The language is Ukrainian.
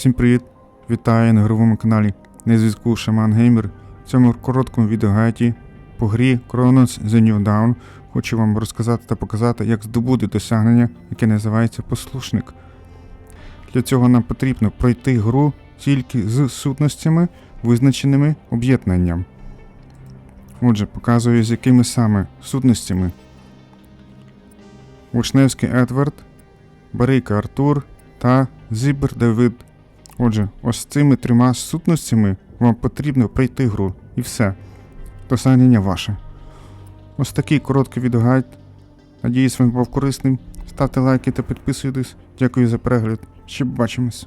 Всім привіт! Вітаю на ігровому каналі на зв'язку Шаман Геймер. В цьому короткому відеогайді по грі Chronos The New Dawn хочу вам розказати та показати, як здобути досягнення, яке називається послушник. Для цього нам потрібно пройти гру тільки з сутностями, визначеними об'єднанням. Отже, показую, з якими саме сутностями. Учневський Едвард, Барейка Артур та Зібер Давид. Отже, ось цими трьома сутностями вам потрібно пройти гру і все. Досягнення ваше. Ось такий короткий відеогайд. Надіюсь, вам був корисним. Ставте лайки та підписуйтесь. Дякую за перегляд. Ще побачимось.